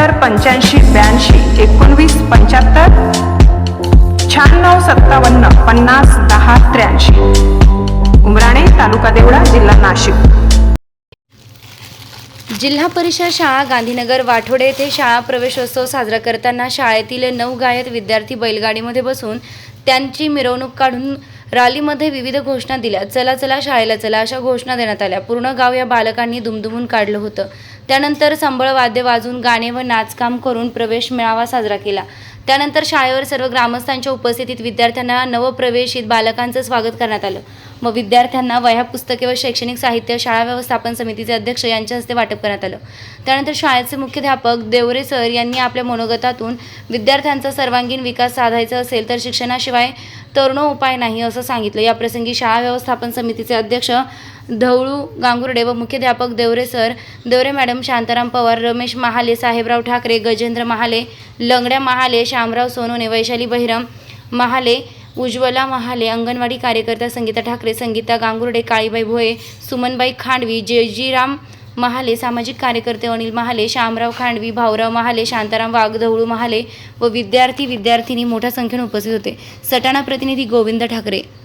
त्र्याहत्तर पंच्याऐंशी ब्याऐंशी एकोणवीस पंच्याहत्तर शहाण्णव सत्तावन्न पन्नास दहा त्र्याऐंशी. उमराणे तालुका देवळा जिल्हा नाशिक. जिल्हा परिषद शाळा गांधीनगर वाठोडे येथे शाळा प्रवेशोत्सव साजरा करताना शाळेतील नऊ गायत विद्यार्थी बैलगाडीमध्ये बसून त्यांची मिरवणूक काढून रॅलीमध्ये विविध घोषणा दिल्या. चला चला शाळेला चला अशा घोषणा देण्यात आल्या. पूर्ण गाव या बालकांनी दुमदुमून काढलं होतं. त्यानंतर संबळ वाद्य वाजून गाणे व नाचकाम करून प्रवेश मेळावा साजरा केला. त्यानंतर शाळेवर सर्व ग्रामस्थांच्या उपस्थितीत विद्यार्थ्यांना नवप्रवेशित बालकांचं स्वागत करण्यात आलं. व विद्यार्थ्यांना वह्या पुस्तके व शैक्षणिक साहित्य शाळा व्यवस्थापन समितीचे अध्यक्ष यांच्या हस्ते वाटप करण्यात आलं. त्यानंतर शाळेचे मुख्याध्यापक देवरे सर यांनी आपल्या मनोगतातून विद्यार्थ्यांचा सर्वांगीण विकास साधायचा असेल तर शिक्षणाशिवाय तरुण उपाय नाही असं सांगितलं. याप्रसंगी शाळा व्यवस्थापन समितीचे अध्यक्ष धवळू गांगुर्डे व मुख्याध्यापक देवरे सर देवरे मॅडम शांताराम पवार रमेश महाले साहेबराव ठाकरे गजेंद्र महाले लंगड्या महाले श्यामराव सोनोने वैशाली बहिरम महाले उज्ज्वला महाले अंगणवाडी कार्यकर्त्या संगीता ठाकरे संगीता गांगुर्डे काळीबाई भोये सुमनबाई खांडवी जयजीराम महाले सामाजिक कार्यकर्ते अनिल महाले श्यामराव खांडवी भाऊराव महाले शांताराम वाघधवळू महाले व विद्यार्थी विद्यार्थिनी मोठ्या संख्येने उपस्थित होते. सटाणा प्रतिनिधी गोविंद ठाकरे.